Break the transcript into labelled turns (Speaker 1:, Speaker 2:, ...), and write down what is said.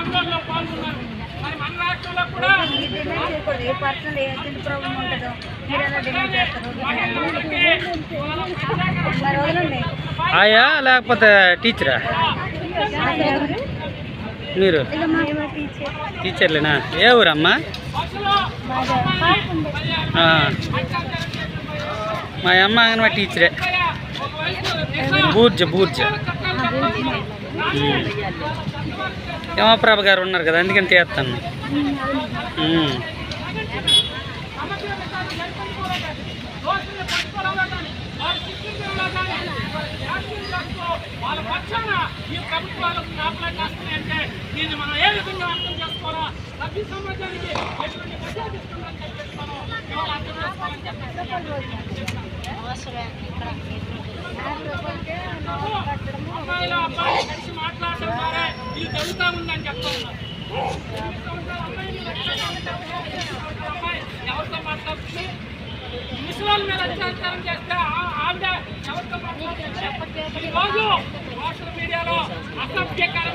Speaker 1: ఆందోళనలో పాల్గొన్నారు మరి మన రాష్ట్రంలో కూడా
Speaker 2: ఏ పర్సనల్ ఏ ప్రాబ్లం ఉంటుందో మీరు ఎలా డిమాండ్ చేస్తారు
Speaker 3: ఆయా లేకపోతే టీచరా? మీరు? టీచర్లేనా? ఏ ఊరమ్మా? మా అమ్మ అంగన్వాడి టీచరే. బూర్జ బూర్జ. యమప్రభ గారు ఉన్నారు కదా అందుకని తీస్తాను.
Speaker 1: వాళ్ళ పక్షాన ఈ ప్రభుత్వాలకు కాపలా కాస్తున్నాయంటే దీన్ని మనం ఏ విధంగా అర్థం చేసుకోవాలా సభ్య సమాజానికి ఎటువంటి మెసేజ్ ఇస్తుందని చెప్పేసి మనం ఇవాళ అర్థం చేసుకోవాలని చెప్పేసి ఇది జరుగుతూ ఉందని చెప్తా ఉన్నారు అమ్మాయి ఎవరితో మాట్లాడుతుంది ముసలాళ్ళ మీద అత్యాచారం చేస్తే ఆవిడ ఎవరితో మాట్లాడుతుంది ఈరోజు సోషల్ మీడియాలో అసభ్యకరమైన